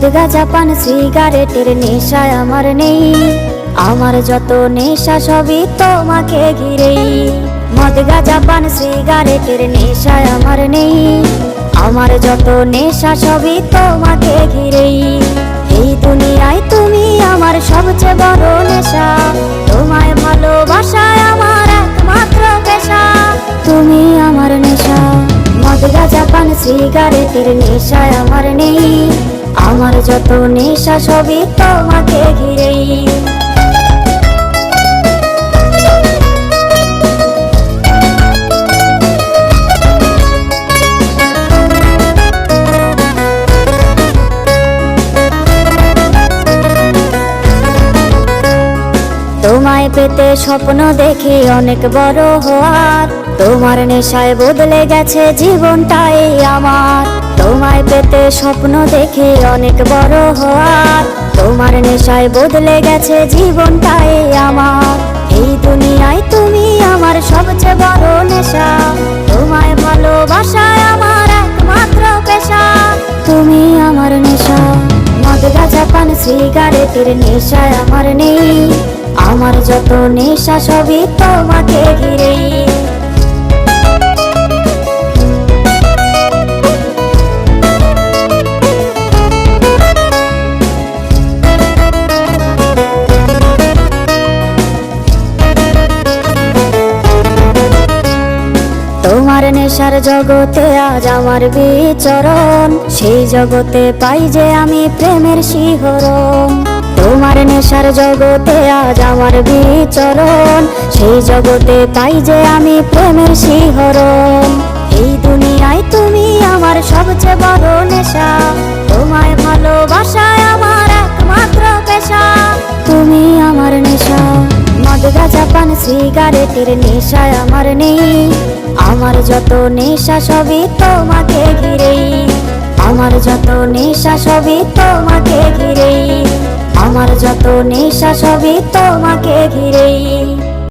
মদ গাঁজা পান সিগারেটের নেশায় আমার নেই। আমার যত নেশা সবই তোমাকে ঘিরেই। মদ গাঁজা পান সিগারেটের নেশায় আমার নেই। আমার যত নেশা সবই তোমাকে ঘিরেই। এই দুনিয়ায় তুমি আমার সবচেয়ে বড় নেশা। তোমায় ভালোবাসায় আমার একমাত্র পেশা। তুমি আমার নেশা। মদ গাঁজা পান সিগারেটের নেশায় আমার নেই। আমার যত নেশা সবই তোমাকে ঘিরেই তোমায় পেতে স্বপ্ন দেখি অনেক বড় হওয়ার। তোমার নেশায় বদলে গেছে জীবনটাই আমার। তোমায় পেতে স্বপ্ন দেখে অনেক বড় হওয়ার। তোমার নেশায় বদলে গেছে জীবনটাই আমার। এই দুনিয়ায় তুমি আমার সবচেয়ে বড় নেশা। তোমায় ভালোবাসায় আমার একমাত্র পেশা। তুমি আমার নেশা। মদ, গাঁজা, পান, সিগারেটের নেশায় আমার নেই। আমার যত নেশা সবই তোমাকে ঘিরেই নেশার জগতে আজ আমার বিচরণ। সেই জগতে পাই যে আমি প্রেমের শিহরণ। তোমার নেশার জগতে আজ আমার বিচরণ। সেই জগতে পাই যে আমি প্রেমের শিহরণ। এই দুনিয়ায় তুমি আমার সবচেয়ে বড় নেশা। তোমায় ভালোবাসায় আমার একমাত্র পেশা। তুমি আমার নেশা। মদ, গাঁজা, পান, সিগারেটের নেশায় আমার নেই। আমার যত নেশা সবই তোমাকে ঘিরেই। আমার যত নেশা সবই তোমাকে ঘিরেই। আমার যত নেশা সবই তোমাকে ঘিরেই।